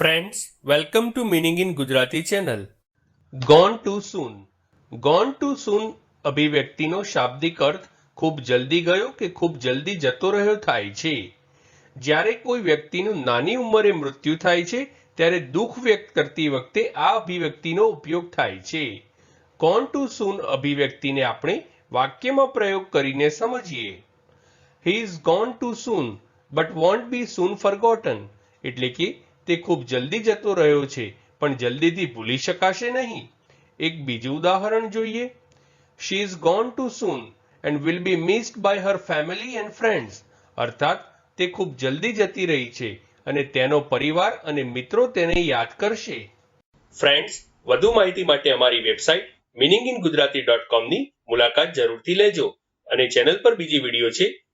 Friends welcome to meaning in Gujarati channel gone too soon gone too soon અભિવ્યક્તિનો શાબ્દિક અર્થ ખૂબ જલ્દી ગયો કે ખૂબ જલ્દી જતો રહ્યો થાય છે. જ્યારે કોઈ વ્યક્તિનું નાની ઉંમરે મૃત્યુ થાય છે, ત્યારે દુઃખ વ્યક્ત કરતી વખતે આ અભિવ્યક્તિનો ઉપયોગ થાય છે. ગોન ટુ સૂન અભિવ્યક્તિને આપણે વાક્યમાં પ્રયોગ કરીને સમજીએ. He is gone too soon but won't be soon forgotten એટલે કે તે ખૂબ જલ્દી જતો રહ્યો છે, પણ જલ્દીથી ભૂલી શકાશે નહીં. એક બીજું ઉદાહરણ જોઈએ. She is gone too soon and will be missed by her family and friends અર્થાત, તે ખૂબ જલ્દી જતી રહી છે અને તેનો પરિવાર અને મિત્રો તેને યાદ કરશે. ફ્રેન્ડ્સ વધુ માહિતી માટે અમારી website meaning in Gujarati dot કોમની મુલાકાત જરૂરથી લેજો અને ચેનલ પર બીજી વીડિયો છે